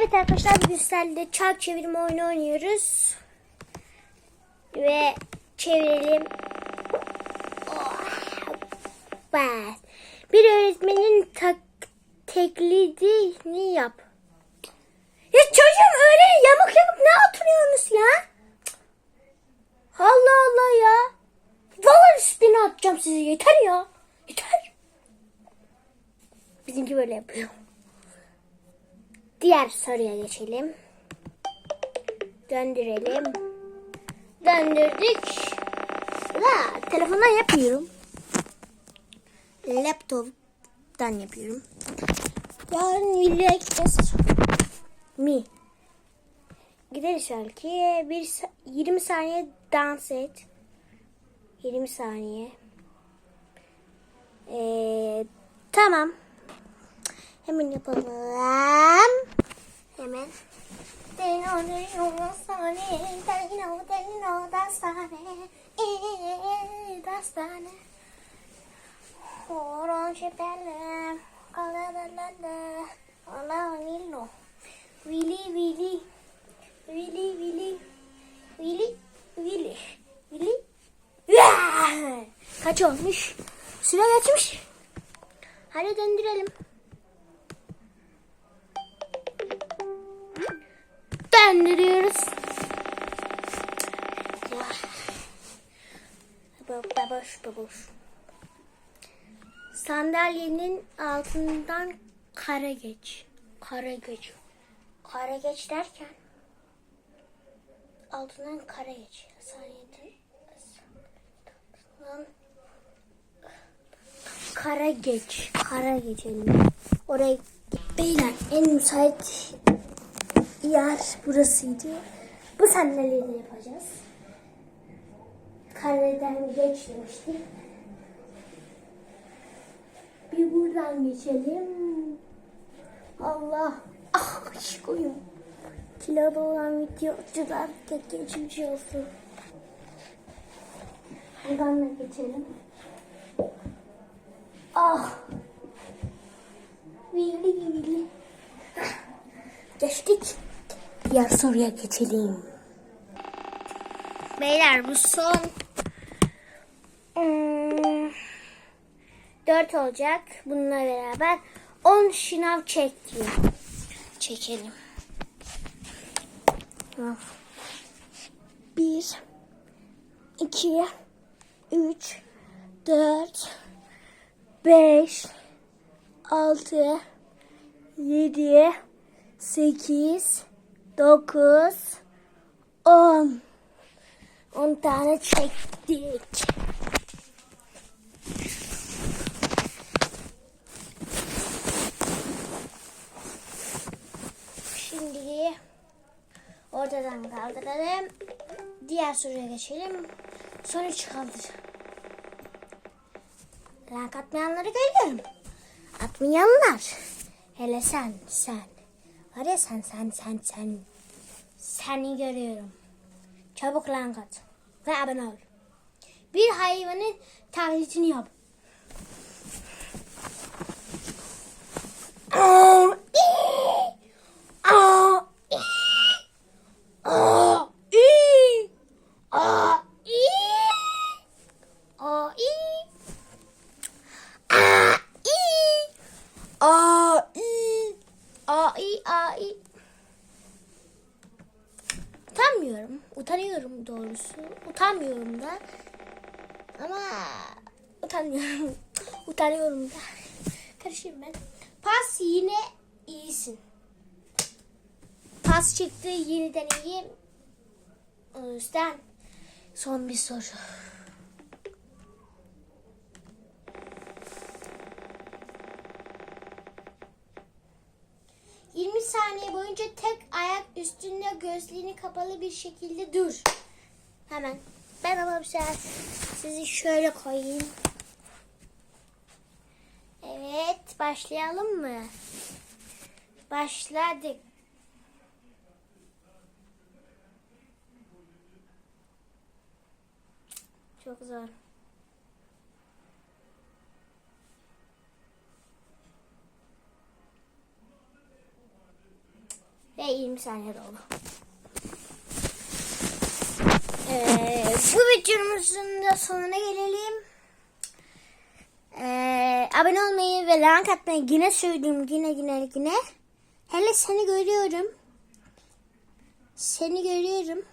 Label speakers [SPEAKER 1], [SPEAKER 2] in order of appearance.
[SPEAKER 1] Evet arkadaşlar bugün çark çevirme oyunu oynuyoruz. Ve çevirelim. Oh, bas. Bir öğretmenin tak teklidini yap. Ya çocuğum öyle yamuk yamuk ne oturuyorsunuz ya? Allah Allah ya. Vallahi üstüne atacağım sizi yeter ya. Yeter. Bizimki böyle yapıyor. Diğer soruya geçelim. Döndürelim. Döndürdük. La telefondan yapıyorum. Laptop'tan yapıyorum. Yarın videoya gideceğiz. Mi. Gideriz belki. Bir, sa- 20 saniye dans et. 20 saniye. Ee, tamam. Hemen yapalım. Hemen. Destane, dino, dino, destane, destane. Orange belle, kalalala, ala nilo. Vili, vili, vili, vili, vili, vili, vili. Kaç olmuş? Süre geçmiş. Hadi döndürelim. Döndürüyoruz. Baboş baboş. Sandalyenin altından kara geç. Kara geç. Kara geç derken altından kara geç. Saniyeden altından kara geç. Kara geçelim. Oraya beyler en müsait yer burasıydı. Bu sandalyeyle yapacağız. Kareden geç demiştim. Bir buradan geçelim. Allah. Ah koyun. Kilolu olan videocular tek geçmiş olsun. Buradan da geçelim. Ah. Vili vili. Geçtik. Diğer soruya geçelim. Beyler bu son hmm, 4 olacak. Bununla beraber 10 şınav çek diyor. Çekelim. 1 2 3 4 5 6 7 8 9 10 10 tane çektik. Şimdi ortadan kaldıralım. Diğer soruya geçelim. Sonuç kaldır. Rank atmayanları görüyorum. Atmayanlar. Hele sen, sen. Var ya sen, sen, sen, sen. Seni görüyorum. Çabuk rank at. Ve abone ol. Bir hayvanın taklitini yap. Utanıyorum doğrusu. Utanmıyorum da. Ama utanmıyorum. Utanıyorum da. Karışayım ben. Pas yine iyisin. Pas çıktı yeniden iyi. O yüzden son bir soru. ...20 saniye boyunca tek ayak üstünde gözlerini kapalı bir şekilde dur. Hemen. Ben ama bir sizi şöyle koyayım. Evet, başlayalım mı? Başladık. Çok zor. 20 saniye doldu. Ee, bu videomuzun da sonuna gelelim. Ee, abone olmayı ve like atmayı yine söyleyeyim yine yine yine. Hele seni görüyorum. Seni görüyorum.